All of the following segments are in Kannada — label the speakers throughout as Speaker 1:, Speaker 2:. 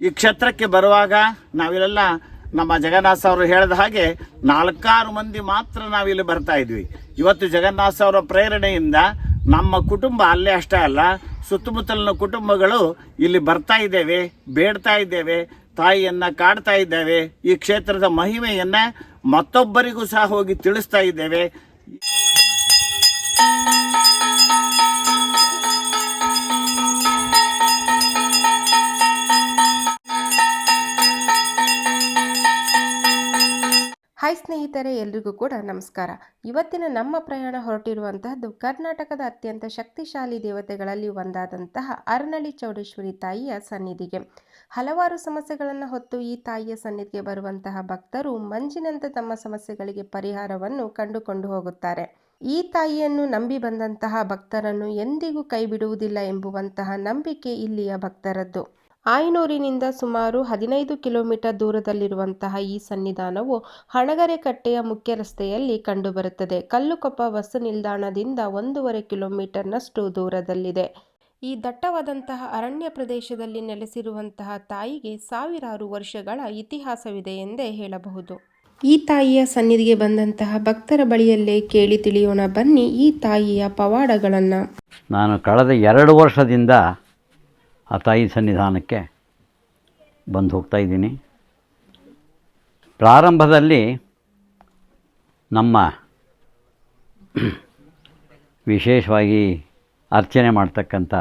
Speaker 1: ಈ ಕ್ಷೇತ್ರಕ್ಕೆ ಬರುವಾಗ ನಾವಿಲ್ಲೆಲ್ಲ ನಮ್ಮ ಜಗನ್ನಾಥ ಅವರು ಹೇಳಿದ ಹಾಗೆ ನಾಲ್ಕಾರು ಮಂದಿ ಮಾತ್ರ ನಾವಿಲ್ಲಿ ಬರ್ತಾ ಇದ್ವಿ. ಇವತ್ತು ಜಗನ್ನಾಥ ಅವರ ಪ್ರೇರಣೆಯಿಂದ ನಮ್ಮ ಕುಟುಂಬ ಅಲ್ಲೇ ಅಷ್ಟೇ ಅಲ್ಲ, ಸುತ್ತಮುತ್ತಲಿನ ಕುಟುಂಬಗಳು ಇಲ್ಲಿ ಬರ್ತಾ ಇದ್ದೇವೆ, ಬೇಡ್ತಾ ಇದ್ದೇವೆ, ತಾಯಿಯನ್ನು ಕಾಡ್ತಾ ಇದ್ದೇವೆ, ಈ ಕ್ಷೇತ್ರದ ಮಹಿಮೆಯನ್ನು ಮತ್ತೊಬ್ಬರಿಗೂ ಸಹ ಹೋಗಿ ತಿಳಿಸ್ತಾ ಇದ್ದೇವೆ.
Speaker 2: ಸ್ನೇಹಿತರೆ, ಎಲ್ರಿಗೂ ಕೂಡ ನಮಸ್ಕಾರ. ಇವತ್ತಿನ ನಮ್ಮ ಪ್ರಯಾಣ ಹೊರಟಿರುವಂತಹದ್ದು ಕರ್ನಾಟಕದ ಅತ್ಯಂತ ಶಕ್ತಿಶಾಲಿ ದೇವತೆಗಳಲ್ಲಿ ಒಂದಾದಂತಹ ಅರನಳ್ಳಿ ಚೌಡೇಶ್ವರಿ ತಾಯಿಯ ಸನ್ನಿಧಿಗೆ. ಹಲವಾರು ಸಮಸ್ಯೆಗಳನ್ನು ಹೊತ್ತು ಈ ತಾಯಿಯ ಸನ್ನಿಧಿಗೆ ಬರುವಂತಹ ಭಕ್ತರು ಮಂಜಿನಂತೆ ತಮ್ಮ ಸಮಸ್ಯೆಗಳಿಗೆ ಪರಿಹಾರವನ್ನು ಕಂಡುಕೊಂಡು ಹೋಗುತ್ತಾರೆ. ಈ ತಾಯಿಯನ್ನು ನಂಬಿ ಬಂದಂತಹ ಭಕ್ತರನ್ನು ಎಂದಿಗೂ ಕೈ ಬಿಡುವುದಿಲ್ಲ ಎಂಬುವಂತಹ ನಂಬಿಕೆ ಇಲ್ಲಿಯ ಭಕ್ತರದ್ದು. ಆಯನೂರಿನಿಂದ ಸುಮಾರು ಹದಿನೈದು ಕಿಲೋಮೀಟರ್ ದೂರದಲ್ಲಿರುವಂತಹ ಈ ಸನ್ನಿಧಾನವು ಹಣಗರೆಕಟ್ಟೆಯ ಮುಖ್ಯ ರಸ್ತೆಯಲ್ಲಿ ಕಂಡುಬರುತ್ತದೆ. ಕಲ್ಲುಕೊಪ್ಪ ಬಸ್ ನಿಲ್ದಾಣದಿಂದ ಒಂದೂವರೆ ಕಿಲೋಮೀಟರ್ನಷ್ಟು ದೂರದಲ್ಲಿದೆ. ಈ ದಟ್ಟವಾದಂತಹ ಅರಣ್ಯ ಪ್ರದೇಶದಲ್ಲಿ ನೆಲೆಸಿರುವಂತಹ ತಾಯಿಗೆ ಸಾವಿರಾರು ವರ್ಷಗಳ ಇತಿಹಾಸವಿದೆ ಎಂದೇ ಹೇಳಬಹುದು. ಈ ತಾಯಿಯ ಸನ್ನಿಧಿಗೆ ಬಂದಂತಹ ಭಕ್ತರ ಬಳಿಯಲ್ಲೇ ಕೇಳಿ ತಿಳಿಯೋಣ ಬನ್ನಿ ಈ ತಾಯಿಯ ಪವಾಡಗಳನ್ನು.
Speaker 3: ನಾನು ಕಳೆದ ಎರಡು ವರ್ಷದಿಂದ ಆ ತಾಯಿ ಸನ್ನಿಧಾನಕ್ಕೆ ಬಂದು ಹೋಗ್ತಾ ಇದ್ದೀನಿ. ಪ್ರಾರಂಭದಲ್ಲಿ ನಮ್ಮ ವಿಶೇಷವಾಗಿ ಅರ್ಚನೆ ಮಾಡ್ತಕ್ಕಂಥ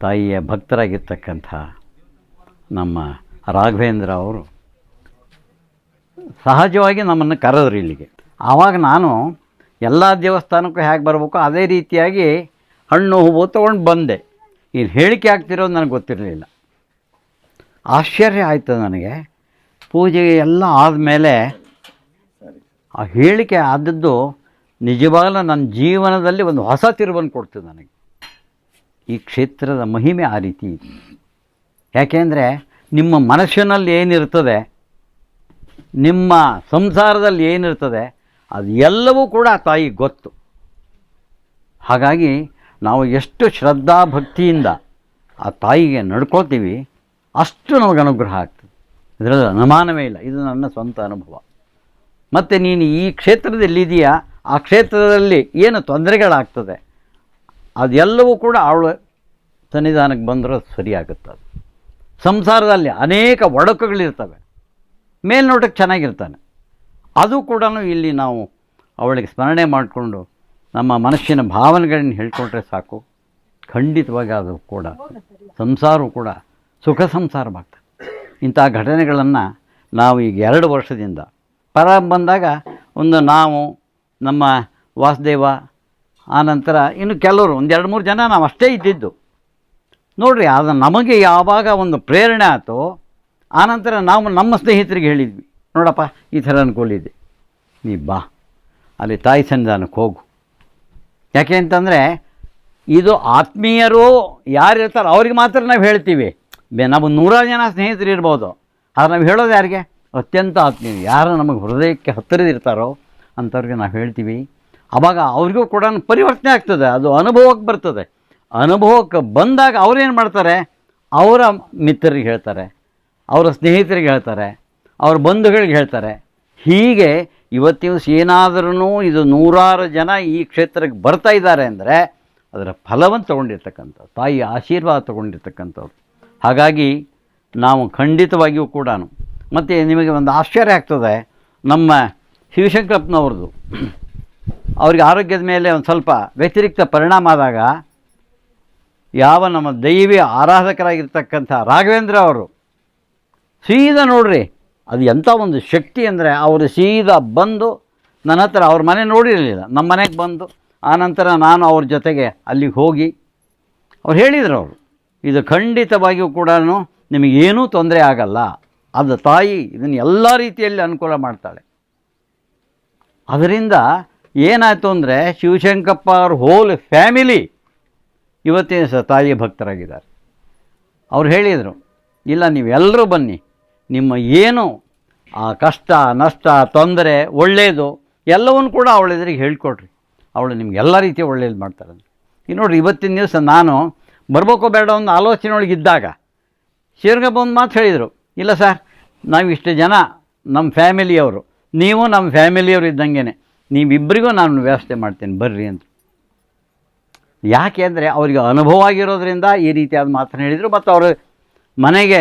Speaker 3: ತಾಯಿಯ ಭಕ್ತರಾಗಿರ್ತಕ್ಕಂಥ ನಮ್ಮ ರಾಘವೇಂದ್ರ ಅವರು ಸಹಜವಾಗಿ ನಮ್ಮನ್ನು ಕರೆದ್ರು ಇಲ್ಲಿಗೆ. ಆವಾಗ ನಾನು ಎಲ್ಲ ದೇವಸ್ಥಾನಕ್ಕೂ ಹೇಗೆ ಬರಬೇಕು ಅದೇ ರೀತಿಯಾಗಿ ಹಣ್ಣು ಹೂವು ತೊಗೊಂಡು ಬಂದೆ. ಇಲ್ಲಿ ಹೇಳಿಕೆ ಆಗ್ತಿರೋದು ನನಗೆ ಗೊತ್ತಿರಲಿಲ್ಲ. ಆಶ್ಚರ್ಯ ಆಯಿತು ನನಗೆ. ಪೂಜೆ ಎಲ್ಲ ಆದಮೇಲೆ ಆ ಹೇಳಿಕೆ ಆದದ್ದು ನಿಜವಾಗಲೂ ನನ್ನ ಜೀವನದಲ್ಲಿ ಒಂದು ಹೊಸ ತಿರುವನ್ನು ಕೊಡ್ತು ನನಗೆ. ಈ ಕ್ಷೇತ್ರದ ಮಹಿಮೆ ಆ ರೀತಿ ಇದೆ. ಯಾಕೆಂದರೆ ನಿಮ್ಮ ಮನಸ್ಸಿನಲ್ಲಿ ಏನಿರ್ತದೆ, ನಿಮ್ಮ ಸಂಸಾರದಲ್ಲಿ ಏನಿರ್ತದೆ, ಅದು ಎಲ್ಲವೂ ಕೂಡ ತಾಯಿಗೆ ಗೊತ್ತು. ಹಾಗಾಗಿ ನಾವು ಎಷ್ಟು ಶ್ರದ್ಧಾ ಭಕ್ತಿಯಿಂದ ಆ ತಾಯಿಗೆ ನಡ್ಕೋತೀವಿ ಅಷ್ಟು ನಮಗೆ ಅನುಗ್ರಹ ಆಗ್ತದೆ. ಇದರಲ್ಲಿ ಅನುಮಾನವೇ ಇಲ್ಲ. ಇದು ನನ್ನ ಸ್ವಂತ ಅನುಭವ. ಮತ್ತು ನೀನು ಈ ಕ್ಷೇತ್ರದಲ್ಲಿದೆಯಾ ಆ ಕ್ಷೇತ್ರದಲ್ಲಿ ಏನು ತೊಂದರೆಗಳಾಗ್ತದೆ? ಅದೆಲ್ಲವೂ ಕೂಡ ಅವಳು ಸನ್ನಿಧಾನಕ್ಕೆ ಬಂದರೂ ಸರಿಯಾಗುತ್ತೆ ಅದು. ಸಂಸಾರದಲ್ಲಿ ಅನೇಕ ಒಡಕುಗಳಿರ್ತವೆ. ಮೇಲ್ನೋಟಕ್ಕೆ ಚೆನ್ನಾಗಿರ್ತಾನೆ. ಅದು ಕೂಡ ಇಲ್ಲಿ ನಾವು ಅವಳಿಗೆ ಸ್ಮರಣೆ ಮಾಡಿಕೊಂಡು ನಮ್ಮ ಮನಸ್ಸಿನ ಭಾವನೆಗಳನ್ನ ಹೇಳ್ಕೊಂಡ್ರೆ ಸಾಕು. ಖಂಡಿತವಾಗಿ ಅದು ಕೂಡ ಸಂಸಾರವು ಕೂಡ ಸುಖ ಸಂಸಾರವಾಗ್ತದೆ ಇಂಥ ಘಟನೆಗಳನ್ನು ನಾವು ಈಗ ಎರಡು ವರ್ಷದಿಂದ ಪರ ಬಂದಾಗ ಒಂದು ನಾವು, ನಮ್ಮ ವಾಸುದೇವ, ಆನಂತರ ಇನ್ನು ಕೆಲವರು, ಒಂದು ಎರಡು ಮೂರು ಜನ ನಾವು ಅಷ್ಟೇ ಇದ್ದಿದ್ದು. ನೋಡಿರಿ, ಅದು ನಮಗೆ ಯಾವಾಗ ಒಂದು ಪ್ರೇರಣೆ ಆಯಿತು ಆನಂತರ ನಾವು ನಮ್ಮ ಸ್ನೇಹಿತರಿಗೆ ಹೇಳಿದ್ವಿ. ನೋಡಪ್ಪ, ಈ ಥರ ಅನ್ಕೊಂಡಿದ್ದೆ ನೀ ಬಾ. ಅಲ್ಲಿ ತಾಯಿ ಸನ್ನಿಧಾನಕ್ಕೆ ಹೋಗು. ಯಾಕೆ ಅಂತಂದರೆ ಇದು ಆತ್ಮೀಯರು ಯಾರು ಇರ್ತಾರೋ ಅವ್ರಿಗೆ ಮಾತ್ರ ನಾವು ಹೇಳ್ತೀವಿ. ನಾವು ನೂರಾರು ಜನ ಸ್ನೇಹಿತರು ಇರ್ಬೋದು. ಆದರೆ ನಾವು ಹೇಳೋದು ಯಾರಿಗೆ? ಅತ್ಯಂತ ಆತ್ಮೀಯರು. ಯಾರು ನಮಗೆ ಹೃದಯಕ್ಕೆ ಹತ್ತಿರದಿರ್ತಾರೋ ಅಂಥವ್ರಿಗೆ ನಾವು ಹೇಳ್ತೀವಿ. ಆವಾಗ ಅವ್ರಿಗೂ ಕೂಡ ಪರಿವರ್ತನೆ ಆಗ್ತದೆ. ಅದು ಅನುಭವಕ್ಕೆ ಬರ್ತದೆ. ಅನುಭವಕ್ಕೆ ಬಂದಾಗ ಅವ್ರೇನು ಮಾಡ್ತಾರೆ? ಅವರ ಮಿತ್ರರಿಗೆ ಹೇಳ್ತಾರೆ. ಅವರ ಸ್ನೇಹಿತರಿಗೆ ಹೇಳ್ತಾರೆ. ಅವ್ರ ಬಂಧುಗಳಿಗೆ ಹೇಳ್ತಾರೆ. ಹೀಗೆ ಇವತ್ತಿನ ಏನಾದರೂ ಇದು ನೂರಾರು ಜನ ಈ ಕ್ಷೇತ್ರಕ್ಕೆ ಬರ್ತಾ ಇದ್ದಾರೆ ಅಂದರೆ ಅದರ ಫಲವನ್ನು ತೊಗೊಂಡಿರ್ತಕ್ಕಂಥದ್ದು ತಾಯಿ ಆಶೀರ್ವಾದ ತೊಗೊಂಡಿರ್ತಕ್ಕಂಥವ್ರು. ಹಾಗಾಗಿ ನಾವು ಖಂಡಿತವಾಗಿಯೂ ಕೂಡ ಮತ್ತು ನಿಮಗೆ ಒಂದು ಆಶ್ಚರ್ಯ ಆಗ್ತದೆ, ನಮ್ಮ ಶಿವಶಂಕರಪ್ಪನವ್ರದ್ದು. ಅವ್ರಿಗೆ ಆರೋಗ್ಯದ ಮೇಲೆ ಒಂದು ಸ್ವಲ್ಪ ವ್ಯತಿರಿಕ್ತ ಪರಿಣಾಮ ಆದಾಗ ಯಾವ ನಮ್ಮ ದೈವಿ ಆರಾಧಕರಾಗಿರ್ತಕ್ಕಂಥ ರಾಘವೇಂದ್ರ ಅವರು, ಸೀದಾ ನೋಡ್ರಿ ಅದು ಎಂಥ ಒಂದು ಶಕ್ತಿ ಅಂದರೆ ಅವರು ಸೀದಾ ಬಂದು ನನ್ನ ಹತ್ರ ಅವ್ರ ಮನೆ ನೋಡಿರಲಿಲ್ಲ. ನಮ್ಮ ಮನೆಗೆ ಬಂದು ಆನಂತರ ನಾನು ಅವ್ರ ಜೊತೆಗೆ ಅಲ್ಲಿಗೆ ಹೋಗಿ ಅವ್ರು ಹೇಳಿದರು ಅವರು, ಇದು ಖಂಡಿತವಾಗಿಯೂ ಕೂಡ ನಿಮಗೇನೂ ತೊಂದರೆ ಆಗಲ್ಲ. ಅದು ತಾಯಿ ಇದನ್ನು ಎಲ್ಲ ರೀತಿಯಲ್ಲಿ ಅನುಕೂಲ ಮಾಡ್ತಾಳೆ. ಅದರಿಂದ ಏನಾಯಿತು ಅಂದರೆ ಶಿವಶಂಕಪ್ಪ ಅವ್ರ ಹೋಲ್ ಫ್ಯಾಮಿಲಿ ಇವತ್ತಿನ ಸಹ ತಾಯಿಯ ಭಕ್ತರಾಗಿದ್ದಾರೆ. ಅವ್ರು ಹೇಳಿದರು, ಇಲ್ಲ, ನೀವೆಲ್ಲರೂ ಬನ್ನಿ. ನಿಮ್ಮ ಏನು? ಆ ಕಷ್ಟ, ನಷ್ಟ, ತೊಂದರೆ ಒಳ್ಳೆಯದು ಎಲ್ಲವನ್ನು ಕೂಡ ಅವಳ ಎದುರಿಗೆ ಹೇಳ್ಕೊಡ್ರಿ. ಅವಳು ನಿಮ್ಗೆ ಎಲ್ಲ ರೀತಿಯ ಒಳ್ಳೇದು ಮಾಡ್ತಾರೆ ಈಗ ನೋಡಿರಿ, ಇವತ್ತಿನ ದಿವಸ ನಾನು ಬರ್ಬೇಕೋ ಬೇಡ ಒಂದು ಆಲೋಚನೆ ಒಳಗಿದ್ದಾಗ ಶ್ರೀರಂಗಪ್ಪ ಒಂದು ಮಾತು ಹೇಳಿದರು, ಇಲ್ಲ ಸರ್, ನಾವು ಇಷ್ಟು ಜನ, ನಮ್ಮ ಫ್ಯಾಮಿಲಿಯವರು, ನೀವು ನಮ್ಮ ಫ್ಯಾಮಿಲಿಯವರು ಇದ್ದಂಗೆ ನೀವಿಬ್ಬರಿಗೂ ನಾನು ವ್ಯವಸ್ಥೆ ಮಾಡ್ತೇನೆ, ಬರ್ರಿ ಅಂತ ಯಾಕೆ ಅಂದರೆ, ಅವರಿಗೆ ಅನುಭವ ಆಗಿರೋದ್ರಿಂದ ಈ ರೀತಿಯಾದ ಮಾತನ್ನು ಹೇಳಿದರು, ಮತ್ತು ಅವರು ಮನೆಗೆ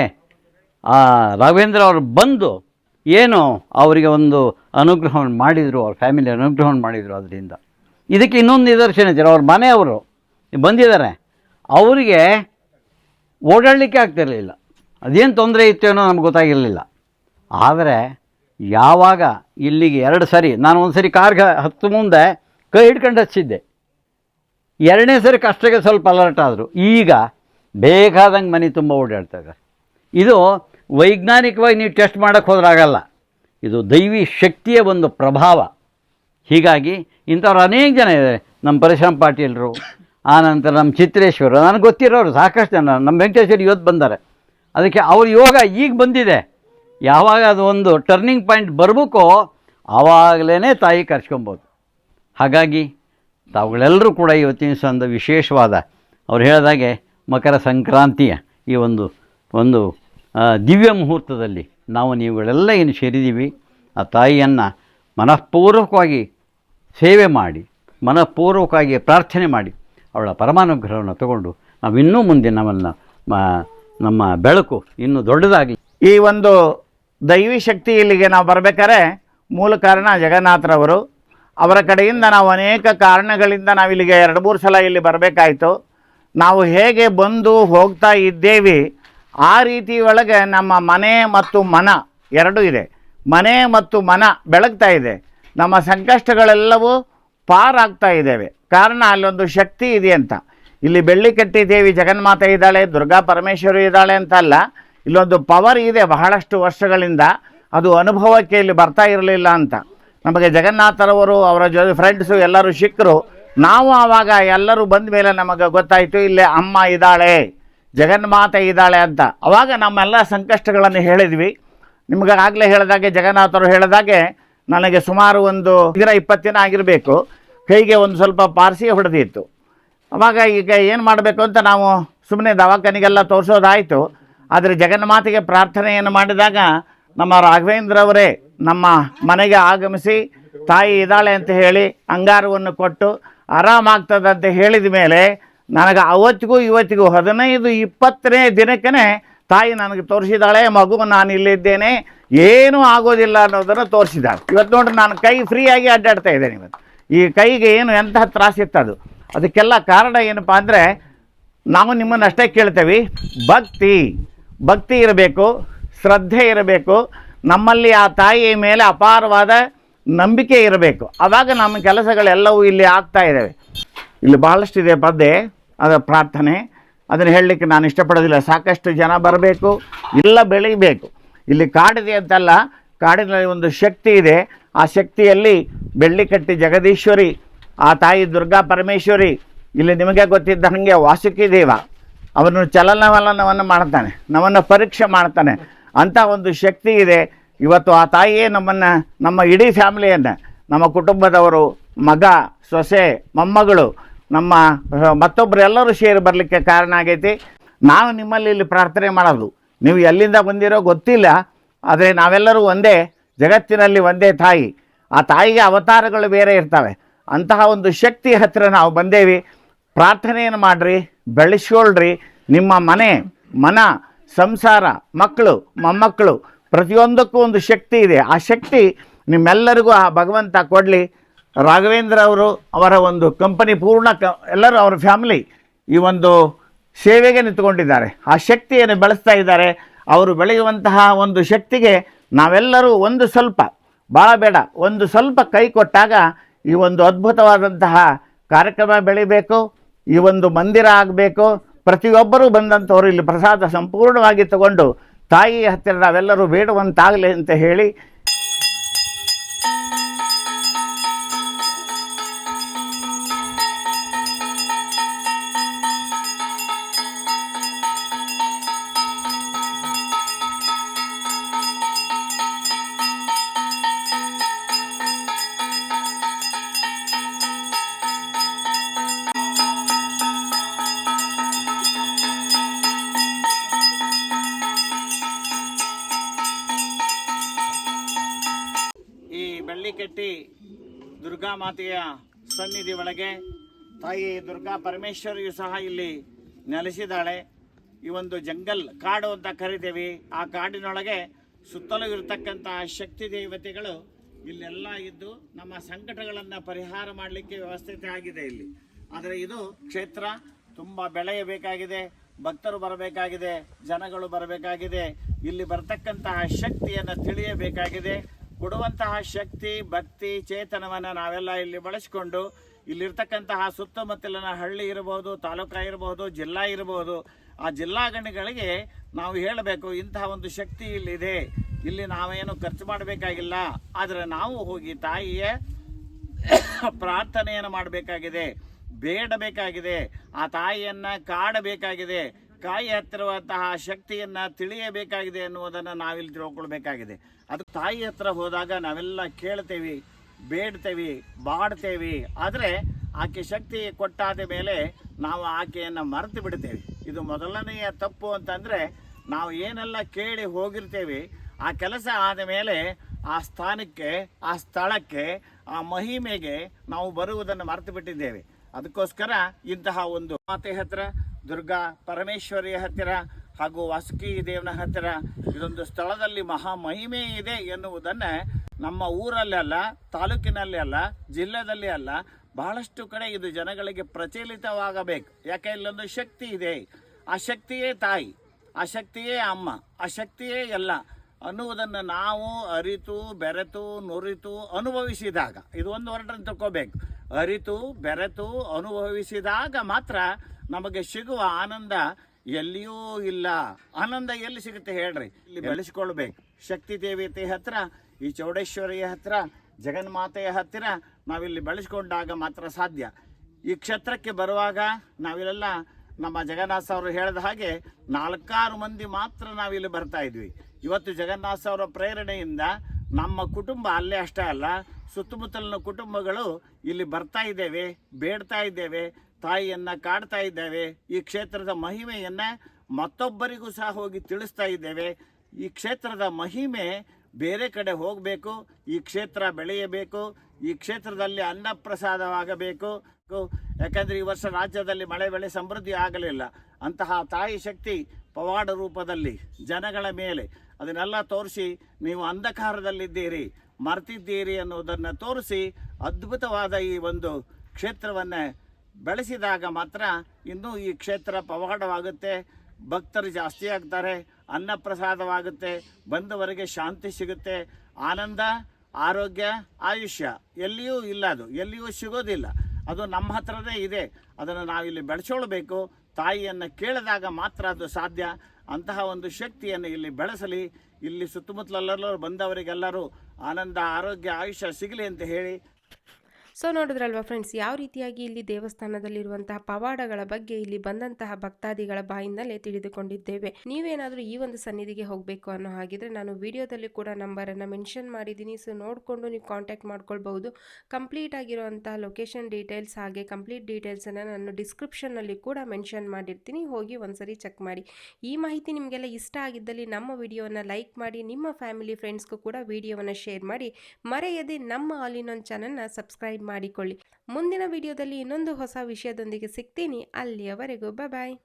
Speaker 3: ಆ ರಾಘವೇಂದ್ರ ಅವರು ಬಂದು ಏನು ಅವರಿಗೆ ಒಂದು ಅನುಗ್ರಹವನ್ನು ಮಾಡಿದರು, ಅವ್ರ ಫ್ಯಾಮಿಲಿ ಅನುಗ್ರಹವನ್ನು ಮಾಡಿದರು ಅದರಿಂದ. ಇದಕ್ಕೆ ಇನ್ನೊಂದು ನಿದರ್ಶನ ಇದ್ದಾರೆ ಅವ್ರ ಮನೆಯವರು ಬಂದಿದ್ದಾರೆ. ಅವರಿಗೆ ಓಡಾಡಲಿಕ್ಕೆ ಆಗ್ತಿರಲಿಲ್ಲ. ಅದೇನು ತೊಂದರೆ ಇತ್ತು ಏನೋ ನಮ್ಗೆ ಗೊತ್ತಾಗಿರಲಿಲ್ಲ. ಆದರೆ ಯಾವಾಗ ಇಲ್ಲಿಗೆ ಎರಡು ಸರಿ, ನಾನು ಒಂದು ಸರಿ ಕಾರ್ಗೆ ಹತ್ತು ಮುಂದೆ ಕೈ ಹಿಡ್ಕೊಂಡು ಹಚ್ಚಿದ್ದೆ. ಎರಡನೇ ಸರಿ ಕಷ್ಟಕ್ಕೆ ಸ್ವಲ್ಪ ಅಲರ್ಟ್ ಆದರು. ಈಗ ಬೇಕಾದಂಗೆ ಮನೆ ತುಂಬ ಓಡಾಡ್ತಾ ಇದು ವೈಜ್ಞಾನಿಕವಾಗಿ ನೀವು ಟೆಸ್ಟ್ ಮಾಡೋಕ್ಕೆ ಹೋದ್ರಾಗಲ್ಲ. ಇದು ದೈವಿ ಶಕ್ತಿಯ ಒಂದು ಪ್ರಭಾವ. ಹೀಗಾಗಿ ಇಂಥವ್ರು ಅನೇಕ ಜನ ಇದ್ದಾರೆ. ನಮ್ಮ ಪರಶುರಾಮ್ ಪಾಟೀಲರು, ಆನಂತರ ನಮ್ಮ ಚಿತ್ರೇಶ್ವರು ನನಗೆ ಗೊತ್ತಿರೋರು ಸಾಕಷ್ಟು ಜನ. ನಮ್ಮ ವೆಂಕಟೇಶ್ವರ ಇವತ್ತು ಬಂದಾರೆ. ಅದಕ್ಕೆ ಅವ್ರ ಯೋಗ ಈಗ ಬಂದಿದೆ. ಯಾವಾಗ ಅದು ಒಂದು ಟರ್ನಿಂಗ್ ಪಾಯಿಂಟ್ ಬರಬೇಕೋ ಆವಾಗಲೇ ತಾಯಿ ಕರ್ಸ್ಕೊಬೋದು. ಹಾಗಾಗಿ ತಾವುಗಳೆಲ್ಲರೂ ಕೂಡ ಇವತ್ತಿನ ಸಂದ ವಿಶೇಷವಾದ, ಅವ್ರು ಹೇಳಿದಾಗೆ ಮಕರ ಸಂಕ್ರಾಂತಿಯ ಈ ಒಂದು ಒಂದು ದಿವ್ಯ ಮುಹೂರ್ತದಲ್ಲಿ ನಾವು ನೀವುಗಳೆಲ್ಲ ಏನು ಸೇರಿದ್ದೀವಿ, ಆ ತಾಯಿಯನ್ನು ಮನಃಪೂರ್ವಕವಾಗಿ ಸೇವೆ ಮಾಡಿ, ಮನಃಪೂರ್ವಕವಾಗಿ ಪ್ರಾರ್ಥನೆ ಮಾಡಿ, ಅವಳ ಪರಮಾನುಗ್ರಹವನ್ನು ತಗೊಂಡು ನಾವು ಇನ್ನೂ ಮುಂದೆ ನಮ್ಮನ್ನು ನಮ್ಮ ಬೆಳಕು ಇನ್ನೂ ದೊಡ್ಡದಾಗಲಿ.
Speaker 1: ಈ ಒಂದು ದೈವಿ ಶಕ್ತಿ ಇಲ್ಲಿಗೆ ನಾವು ಬರಬೇಕಾದ್ರೆ ಮೂಲ ಕಾರಣ ಜಗನ್ನಾಥರವರು ಅವರ ಕಡೆಯಿಂದ ನಾವು ಅನೇಕ ಕಾರಣಗಳಿಂದ ನಾವು ಇಲ್ಲಿಗೆ ಎರಡು ಮೂರು ಸಲ ಇಲ್ಲಿ ಬರಬೇಕಾಯಿತು. ನಾವು ಹೇಗೆ ಬಂದು ಹೋಗ್ತಾ ಇದ್ದೇವೆ ಆ ರೀತಿ ಒಳಗೆ ನಮ್ಮ ಮನೆ ಮತ್ತು ಮನ ಎರಡೂ ಇದೆ. ಮನೆ ಮತ್ತು ಮನ ಬೆಳಗ್ತಾ ಇದೆ. ನಮ್ಮ ಸಂಕಷ್ಟಗಳೆಲ್ಲವೂ ಪಾರಾಗ್ತಾ ಇದ್ದೇವೆ. ಕಾರಣ ಅಲ್ಲೊಂದು ಶಕ್ತಿ ಇದೆ ಅಂತ. ಇಲ್ಲಿ ಬೆಳ್ಳಿಕಟ್ಟಿ ದೇವಿ ಜಗನ್ಮಾತೆ ಇದ್ದಾಳೆ, ದುರ್ಗಾ ಪರಮೇಶ್ವರಿ ಇದ್ದಾಳೆ ಅಂತ ಅಲ್ಲ ಇಲ್ಲೊಂದು ಪವರ್ ಇದೆ ಬಹಳಷ್ಟು ವರ್ಷಗಳಿಂದ. ಅದು ಅನುಭವಕ್ಕೆ ಇಲ್ಲಿ ಬರ್ತಾ ಇರಲಿಲ್ಲ ಅಂತ. ನಮಗೆ ಜಗನ್ನಾಥರವರು, ಅವರ ಜೊತೆ ಫ್ರೆಂಡ್ಸು ಎಲ್ಲರೂ ಸಿಕ್ಕರು. ನಾವು ಆವಾಗ ಎಲ್ಲರೂ ಬಂದ ಮೇಲೆ ನಮಗೆ ಗೊತ್ತಾಯಿತು, ಇಲ್ಲೇ ಅಮ್ಮ ಇದ್ದಾಳೆ. ಜಗನ್ಮಾತೆ ಇದ್ದಾಳೆ ಅಂತ. ಅವಾಗ ನಮ್ಮೆಲ್ಲ ಸಂಕಷ್ಟಗಳನ್ನು ಹೇಳಿದ್ವಿ. ನಿಮ್ಗೆ ಆಗಲೇ ಹೇಳಿದಾಗೆ ಜಗನ್ನಾಥರು ಹೇಳಿದಾಗೆ ನನಗೆ ಸುಮಾರು ಒಂದು ಇದರ ಇಪ್ಪತ್ತಿನ ಆಗಿರಬೇಕು. ಕೈಗೆ ಒಂದು ಸ್ವಲ್ಪ ಪಾರ್ಸಿ ಹೊಡೆದಿತ್ತು ಅವಾಗ ಈಗ ಏನು ಮಾಡಬೇಕು ಅಂತ ನಾವು ಸುಮ್ಮನೆ ದವಾಖಾನಿಗೆಲ್ಲ ತೋರಿಸೋದಾಯಿತು. ಆದರೆ ಜಗನ್ಮಾತೆಗೆ ಪ್ರಾರ್ಥನೆಯನ್ನು ಮಾಡಿದಾಗ ನಮ್ಮ ರಾಘವೇಂದ್ರವರೇ ನಮ್ಮ ಮನೆಗೆ ಆಗಮಿಸಿ ತಾಯಿ ಇದ್ದಾಳೆ ಅಂತ ಹೇಳಿ ಅಂಗಾರವನ್ನು ಕೊಟ್ಟು ಆರಾಮಾಗ್ತದಂತ ಹೇಳಿದ ಮೇಲೆ ನನಗೆ ಅವತ್ತಿಗೂ ಇವತ್ತಿಗೂ ಹದಿನೈದು ಇಪ್ಪತ್ತನೇ ದಿನಕ್ಕೇ ತಾಯಿ ನನಗೆ ತೋರಿಸಿದಾಳೆ, ಮಗು ನಾನು ಇಲ್ಲಿದ್ದೇನೆ, ಏನೂ ಆಗೋದಿಲ್ಲ ಅನ್ನೋದನ್ನು ತೋರಿಸಿದಾಳೆ. ಇವತ್ತು ನೋಡ್ರಿ, ನಾನು ಕೈ ಫ್ರೀಯಾಗಿ ಅಡ್ಡಾಡ್ತಾ ಇದ್ದೇನೆ ಇವತ್ತು. ಈ ಕೈಗೆ ಏನು ಎಂತಹ ಅದು? ಅದಕ್ಕೆಲ್ಲ ಕಾರಣ ಏನಪ್ಪ ಅಂದರೆ, ನಾವು ನಿಮ್ಮನ್ನು ಅಷ್ಟೇ ಕೇಳ್ತೇವೆ, ಭಕ್ತಿ. ಭಕ್ತಿ ಇರಬೇಕು, ಶ್ರದ್ಧೆ ಇರಬೇಕು, ನಮ್ಮಲ್ಲಿ ಆ ತಾಯಿಯ ಮೇಲೆ ಅಪಾರವಾದ ನಂಬಿಕೆ ಇರಬೇಕು. ಆವಾಗ ನಮ್ಮ ಕೆಲಸಗಳೆಲ್ಲವೂ ಇಲ್ಲಿ ಆಗ್ತಾ ಇದ್ದಾವೆ. ಇಲ್ಲಿ ಬಹಳಷ್ಟಿದೆ ಪದ್ಯ, ಅದರ ಪ್ರಾರ್ಥನೆ. ಅದನ್ನು ಹೇಳಲಿಕ್ಕೆ ನಾನು ಇಷ್ಟಪಡೋದಿಲ್ಲ. ಸಾಕಷ್ಟು ಜನ ಬರಬೇಕು, ಇಲ್ಲ ಬೆಳೀಬೇಕು. ಇಲ್ಲಿ ಕಾಡಿದೆ ಅಂತಲ್ಲ, ಕಾಡಿನಲ್ಲಿ ಒಂದು ಶಕ್ತಿ ಇದೆ. ಆ ಶಕ್ತಿಯಲ್ಲಿ ಬೆಳ್ಳಿಕಟ್ಟಿ ಜಗದೀಶ್ವರಿ, ಆ ತಾಯಿ ದುರ್ಗಾ ಪರಮೇಶ್ವರಿ, ಇಲ್ಲಿ ನಿಮಗೆ ಗೊತ್ತಿದ್ದ ಹಾಗೆ ವಾಸುಕಿ ದೇವ ಅವನು ಚಲನವಲನವನ್ನು ಮಾಡ್ತಾನೆ, ನಮ್ಮನ್ನು ಪರೀಕ್ಷೆ ಮಾಡ್ತಾನೆ. ಅಂಥ ಒಂದು ಶಕ್ತಿ ಇದೆ. ಇವತ್ತು ಆ ತಾಯಿಯೇ ನಮ್ಮನ್ನು, ನಮ್ಮ ಇಡೀ ಫ್ಯಾಮಿಲಿಯನ್ನು, ನಮ್ಮ ಕುಟುಂಬದವರು, ಮಗ, ಸೊಸೆ, ಮೊಮ್ಮಗಳು ನಮ್ಮ ಮತ್ತೊಬ್ಬರೆಲ್ಲರೂ ಸೇರಿ ಬರಲಿಕ್ಕೆ ಕಾರಣ ಆಗೈತಿ. ನಾವು ನಿಮ್ಮಲ್ಲಿ ಇಲ್ಲಿ ಪ್ರಾರ್ಥನೆ ಮಾಡೋದು. ನೀವು ಎಲ್ಲಿಂದ ಬಂದಿರೋ ಗೊತ್ತಿಲ್ಲ, ಆದರೆ ನಾವೆಲ್ಲರೂ ಒಂದೇ, ಜಗತ್ತಿನಲ್ಲಿ ಒಂದೇ ತಾಯಿ. ಆ ತಾಯಿಗೆ ಅವತಾರಗಳು ಬೇರೆ ಇರ್ತವೆ. ಅಂತಹ ಒಂದು ಶಕ್ತಿ ಹತ್ತಿರ ನಾವು ಬಂದೇವಿ. ಪ್ರಾರ್ಥನೆಯನ್ನು ಮಾಡಿರಿ, ಬೆಳೆಸ್ಕೊಳ್ರಿ. ನಿಮ್ಮ ಮನೆ, ಮನ, ಸಂಸಾರ, ಮಕ್ಕಳು, ಮೊಮ್ಮಕ್ಕಳು, ಪ್ರತಿಯೊಂದಕ್ಕೂ ಒಂದು ಶಕ್ತಿ ಇದೆ. ಆ ಶಕ್ತಿ ನಿಮ್ಮೆಲ್ಲರಿಗೂ ಆ ಭಗವಂತ ಕೊಡಲಿ. ರಾಘವೇಂದ್ರ ಅವರು ಅವರ ಒಂದು ಕಂಪನಿ ಪೂರ್ಣ ಕ, ಎಲ್ಲರೂ ಅವರ ಫ್ಯಾಮಿಲಿ ಈ ಒಂದು ಸೇವೆಗೆ ನಿಂತ್ಕೊಂಡಿದ್ದಾರೆ. ಆ ಶಕ್ತಿಯನ್ನು ಬೆಳೆಸ್ತಾ ಇದ್ದಾರೆ. ಅವರು ಬೆಳೆಯುವಂತಹ ಒಂದು ಶಕ್ತಿಗೆ ನಾವೆಲ್ಲರೂ ಒಂದು ಸ್ವಲ್ಪ ಭಾಳ ಬೇಡ, ಒಂದು ಸ್ವಲ್ಪ ಕೈ ಕೊಟ್ಟಾಗ ಈ ಒಂದು ಅದ್ಭುತವಾದಂತಹ ಕಾರ್ಯಕ್ರಮ ಬೆಳಿಬೇಕು, ಈ ಒಂದು ಮಂದಿರ ಆಗಬೇಕು. ಪ್ರತಿಯೊಬ್ಬರೂ ಬಂದಂಥವರು ಇಲ್ಲಿ ಪ್ರಸಾದ ಸಂಪೂರ್ಣವಾಗಿ ತಗೊಂಡು ತಾಯಿಯ ಹತ್ತಿರ ನಾವೆಲ್ಲರೂ ಬೇಡುವಂತಾಗಲಿ ಅಂತ ಹೇಳಿ ಹಳ್ಳಿಕೆಟ್ಟಿ ದುರ್ಗಾ ಮಾತೆಯ ಸನ್ನಿಧಿ ಒಳಗೆ ತಾಯಿ ದುರ್ಗಾ ಪರಮೇಶ್ವರಿಯು ಸಹ ಇಲ್ಲಿ ನೆಲೆಸಿದ್ದಾಳೆ. ಈ ಒಂದು ಜಂಗಲ್ ಕಾಡು ಅಂತ ಕರಿತೇವೆ. ಆ ಕಾಡಿನೊಳಗೆ ಸುತ್ತಲೂ ಇರತಕ್ಕಂತಹ ಶಕ್ತಿ ದೇವತೆಗಳು ಇಲ್ಲೆಲ್ಲ ಇದ್ದು ನಮ್ಮ ಸಂಕಟಗಳನ್ನು ಪರಿಹಾರ ಮಾಡಲಿಕ್ಕೆ ವ್ಯವಸ್ಥಿತ ಆಗಿದೆ ಇಲ್ಲಿ. ಆದರೆ ಇದು ಕ್ಷೇತ್ರ ತುಂಬ ಬೆಳೆಯಬೇಕಾಗಿದೆ. ಭಕ್ತರು ಬರಬೇಕಾಗಿದೆ. ಜನಗಳು ಬರಬೇಕಾಗಿದೆ. ಇಲ್ಲಿ ಬರತಕ್ಕಂತಹ ಶಕ್ತಿಯನ್ನು ತಿಳಿಯಬೇಕಾಗಿದೆ. ಕೊಡುವಂತಹ ಶಕ್ತಿ, ಭಕ್ತಿ, ಚೇತನವನ್ನು ನಾವೆಲ್ಲ ಇಲ್ಲಿ ಬಳಸಿಕೊಂಡು ಇಲ್ಲಿರ್ತಕ್ಕಂತಹ ಸುತ್ತಮುತ್ತಲಿನ ಹಳ್ಳಿ ಇರಬಹುದು ತಾಲೂಕಾ ಇರಬಹುದು ಜಿಲ್ಲಾ ಇರಬಹುದು ಆ ಜಿಲ್ಲಾ ಜಿಲ್ಲಾಗಣಿಗಳಿಗೆ ನಾವು ಹೇಳಬೇಕು, ಇಂತಹ ಒಂದು ಶಕ್ತಿ ಇಲ್ಲಿದೆ. ಇಲ್ಲಿ ನಾವೇನು ಖರ್ಚು ಮಾಡಬೇಕಾಗಿಲ್ಲ. ಆದರೆ ನಾವು ಹೋಗಿ ತಾಯಿಯ ಪ್ರಾರ್ಥನೆಯನ್ನು ಮಾಡಬೇಕಾಗಿದೆ. ಬೇಡಬೇಕಾಗಿದೆ. ಆ ತಾಯಿಯನ್ನ ಕಾಡಬೇಕಾಗಿದೆ. ಕಾಯಿ ಹತ್ತಿರುವಂತಹ ಶಕ್ತಿಯನ್ನ ತಿಳಿಯಬೇಕಾಗಿದೆ ಎನ್ನುವುದನ್ನು ನಾವಿಲ್ಲಿ ತಿಳ್ಕೊಳ್ಬೇಕಾಗಿದೆ. ಅದು ತಾಯಿ ಹತ್ರ ಹೋದಾಗ ನಾವೆಲ್ಲ ಕೇಳ್ತೇವೆ, ಬೇಡ್ತೇವೆ, ಬಾಡ್ತೇವೆ. ಆದರೆ ಆಕೆ ಶಕ್ತಿ ಕೊಟ್ಟಾದ ಮೇಲೆ ನಾವು ಆಕೆಯನ್ನು ಮರೆತು ಬಿಡ್ತೇವೆ. ಇದು ಮೊದಲನೆಯ ತಪ್ಪು ಅಂತಂದರೆ ನಾವು ಏನೆಲ್ಲ ಕೇಳಿ ಹೋಗಿರ್ತೇವೆ, ಆ ಕೆಲಸ ಆದ ಮೇಲೆ ಆ ಸ್ಥಾನಕ್ಕೆ, ಆ ಸ್ಥಳಕ್ಕೆ, ಆ ಮಹಿಮೆಗೆ ನಾವು ಬರುವುದನ್ನು ಮರೆತು ಬಿಟ್ಟಿದ್ದೇವೆ. ಅದಕ್ಕೋಸ್ಕರ ಇಂತಹ ಒಂದು ಮಾತೆ ಹತ್ತಿರ ದುರ್ಗಾ ಪರಮೇಶ್ವರಿಯ ಹತ್ತಿರ ಹಾಗೂ ವಾಸುಕಿ ದೇವನ ಹತ್ತಿರ ಇದೊಂದು ಸ್ಥಳದಲ್ಲಿ ಮಹಾ ಮಹಿಮೆ ಇದೆ ಎನ್ನುವುದನ್ನು ನಮ್ಮ ಊರಲ್ಲಿ ಅಲ್ಲ, ತಾಲೂಕಿನಲ್ಲಿ ಅಲ್ಲ ಜಿಲ್ಲೆಯಲ್ಲಿ ಅಲ್ಲ, ಬಹಳಷ್ಟು ಕಡೆ ಇದು ಜನಗಳಿಗೆ ಪ್ರಚಲಿತವಾಗಬೇಕು. ಯಾಕೆ ಇಲ್ಲೊಂದು ಶಕ್ತಿ ಇದೆ. ಆ ಶಕ್ತಿಯೇ ತಾಯಿ, ಆ ಶಕ್ತಿಯೇ ಅಮ್ಮ, ಆ ಶಕ್ತಿಯೇ ಎಲ್ಲ ಅನ್ನುವುದನ್ನು ನಾವು ಅರಿತು, ಬೆರೆತು, ನುರಿತು ಅನುಭವಿಸಿದಾಗ, ಇದು ಒಂದು ಹೊರಟನ್ನು ತಗೋಬೇಕು ಅರಿತು ಬೆರೆತು ಅನುಭವಿಸಿದಾಗ ಮಾತ್ರ ನಮಗೆ ಸಿಗುವ ಆನಂದ ಎಲ್ಲಿಯೂ ಇಲ್ಲ. ಆನಂದ ಎಲ್ಲಿ ಸಿಗುತ್ತೆ ಹೇಳ್ರಿ? ಇಲ್ಲಿ ಬೆಳೆಸ್ಕೊಳ್ಬೇಕು. ಶಕ್ತಿ ದೇವತೆ ಹತ್ರ ಈ ಚೌಡೇಶ್ವರಿಯ ಹತ್ರ ಜಗನ್ಮಾತೆಯ ಹತ್ತಿರ ನಾವಿಲ್ಲಿ ಬೆಳೆಸ್ಕೊಂಡಾಗ ಮಾತ್ರ ಸಾಧ್ಯ. ಈ ಕ್ಷೇತ್ರಕ್ಕೆ ಬರುವಾಗ ನಾವಿಲ್ಲೆಲ್ಲ ನಮ್ಮ ಜಗನ್ನಾಥ ಅವರು ಹೇಳಿದ ಹಾಗೆ ನಾಲ್ಕಾರು ಮಂದಿ ಮಾತ್ರ ನಾವಿಲ್ಲಿ ಬರ್ತಾ ಇದ್ವಿ. ಇವತ್ತು ಜಗನ್ನಾಥ ಅವರ ಪ್ರೇರಣೆಯಿಂದ ನಮ್ಮ ಕುಟುಂಬ ಅಲ್ಲೇ ಅಷ್ಟೇ ಅಲ್ಲ ಸುತ್ತಮುತ್ತಲಿನ ಕುಟುಂಬಗಳು ಇಲ್ಲಿ ಬರ್ತಾ ಇದ್ದೇವೆ, ಬೇಡ್ತಾ ಇದ್ದೇವೆ, ತಾಯಿಯನ್ನು ಕಾಡ್ತಾ ಇದ್ದೇವೆ, ಈ ಕ್ಷೇತ್ರದ ಮಹಿಮೆಯನ್ನು ಮತ್ತೊಬ್ಬರಿಗೂ ಸಹ ಹೋಗಿ ತಿಳಿಸ್ತಾ ಇದ್ದೇವೆ. ಈ ಕ್ಷೇತ್ರದ ಮಹಿಮೆ ಬೇರೆ ಕಡೆ ಹೋಗಬೇಕು, ಈ ಕ್ಷೇತ್ರ ಬೆಳೆಯಬೇಕು, ಈ ಕ್ಷೇತ್ರದಲ್ಲಿ ಅನ್ನಪ್ರಸಾದವಾಗಬೇಕು. ಯಾಕಂದ್ರೆ ಈ ವರ್ಷ ರಾಜ್ಯದಲ್ಲಿ ಮಳೆ, ಬೆಳೆ ಸಮೃದ್ಧಿ ಆಗಲಿಲ್ಲ. ಅಂತಹ ತಾಯಿ ಶಕ್ತಿ ಪವಾಡ ರೂಪದಲ್ಲಿ ಜನಗಳ ಮೇಲೆ ಅದನ್ನೆಲ್ಲ ತೋರಿಸಿ ನೀವು ಅಂಧಕಾರದಲ್ಲಿದ್ದೀರಿ. ಮರ್ತಿದ್ದೀರಿ ಅನ್ನೋದನ್ನು ತೋರಿಸಿ ಅದ್ಭುತವಾದ ಈ ಒಂದು ಕ್ಷೇತ್ರವನ್ನು ಬೆಳೆಸಿದಾಗ ಮಾತ್ರ ಇನ್ನೂ ಈ ಕ್ಷೇತ್ರ ಪವಾಡವಾಗುತ್ತೆ ಭಕ್ತರು ಜಾಸ್ತಿ ಆಗ್ತಾರೆ, ಅನ್ನಪ್ರಸಾದವಾಗುತ್ತೆ, ಬಂದವರಿಗೆ ಶಾಂತಿ ಸಿಗುತ್ತೆ. ಆನಂದ, ಆರೋಗ್ಯ, ಆಯುಷ್ಯ ಎಲ್ಲಿಯೂ ಇಲ್ಲ ಅದು, ಎಲ್ಲಿಯೂ ಸಿಗೋದಿಲ್ಲ. ಅದು ನಮ್ಮ ಹತ್ರನೇ ಇದೆ. ಅದನ್ನು ನಾವಿಲ್ಲಿ ಬೆಳೆಸ್ಕೊಳ್ಬೇಕು ತಾಯಿಯನ್ನು ಕೇಳಿದಾಗ ಮಾತ್ರ ಅದು ಸಾಧ್ಯ. ಅಂತಹ ಒಂದು ಶಕ್ತಿಯನ್ನು ಇಲ್ಲಿ ಬೆಳೆಸಲಿ. ಇಲ್ಲಿ ಸುತ್ತಮುತ್ತಲೆಲ್ಲರೂ ಬಂದವರಿಗೆಲ್ಲರೂ ಆನಂದ ಆರೋಗ್ಯ ಆಯುಷ್ಯ ಸಿಗಲಿ ಅಂತ ಹೇಳಿ
Speaker 2: ಸೊ ನೋಡಿದ್ರಲ್ವಾ ಫ್ರೆಂಡ್ಸ್ ಯಾವ ರೀತಿಯಾಗಿ ಇಲ್ಲಿ ದೇವಸ್ಥಾನದಲ್ಲಿರುವಂತಹ ಪವಾಡಗಳ ಬಗ್ಗೆ ಇಲ್ಲಿ ಬಂದಂತಹ ಭಕ್ತಾದಿಗಳ ಬಾಯಿಂದಲೇ ತಿಳಿದುಕೊಂಡಿದ್ದೇವೆ. ನೀವೇನಾದರೂ ಈ ಒಂದು ಸನ್ನಿಧಿಗೆ ಹೋಗಬೇಕು ಅನ್ನೋ ಹಾಗಿದ್ರೆ ನಾನು ವಿಡಿಯೋದಲ್ಲಿ ಕೂಡ ನಂಬರನ್ನು ಮೆನ್ಷನ್ ಮಾಡಿದ್ದೀನಿ. ಸೊ ನೋಡಿಕೊಂಡು ನೀವು ಕಾಂಟ್ಯಾಕ್ಟ್ ಮಾಡ್ಕೊಳ್ಬಹುದು. ಕಂಪ್ಲೀಟ್ ಆಗಿರುವಂತಹ ಲೊಕೇಶನ್ ಡೀಟೇಲ್ಸ್ ಹಾಗೆ ಕಂಪ್ಲೀಟ್ ಡೀಟೇಲ್ಸನ್ನು ನಾನು ಡಿಸ್ಕ್ರಿಪ್ಷನ್ನಲ್ಲಿ ಕೂಡ ಮೆನ್ಷನ್ ಮಾಡಿರ್ತೀನಿ. ಹೋಗಿ ಒಂದ್ಸರಿ ಚೆಕ್ ಮಾಡಿ. ಈ ಮಾಹಿತಿ ನಿಮಗೆಲ್ಲ ಇಷ್ಟ ಆಗಿದ್ದಲ್ಲಿ ನಮ್ಮ ವಿಡಿಯೋವನ್ನು ಲೈಕ್ ಮಾಡಿ, ನಿಮ್ಮ ಫ್ಯಾಮಿಲಿ ಫ್ರೆಂಡ್ಸ್ಗೂ ಕೂಡ ವಿಡಿಯೋವನ್ನು ಶೇರ್ ಮಾಡಿ. ಮರೆಯದೆ ನಮ್ಮ ಆಲ್ ಇನ್ ಒನ್ ಚಾನಲ್ನ ಸಬ್ಸ್ಕ್ರೈಬ್ ಮಾಡಿಕೊಳ್ಳಿ. ಮುಂದಿನ ವಿಡಿಯೋದಲ್ಲಿ ಇನ್ನೊಂದು ಹೊಸ ವಿಷಯದೊಂದಿಗೆ ಸಿಗ್ತೀನಿ. ಅಲ್ಲಿಯವರೆಗೂ ಬಾಯ್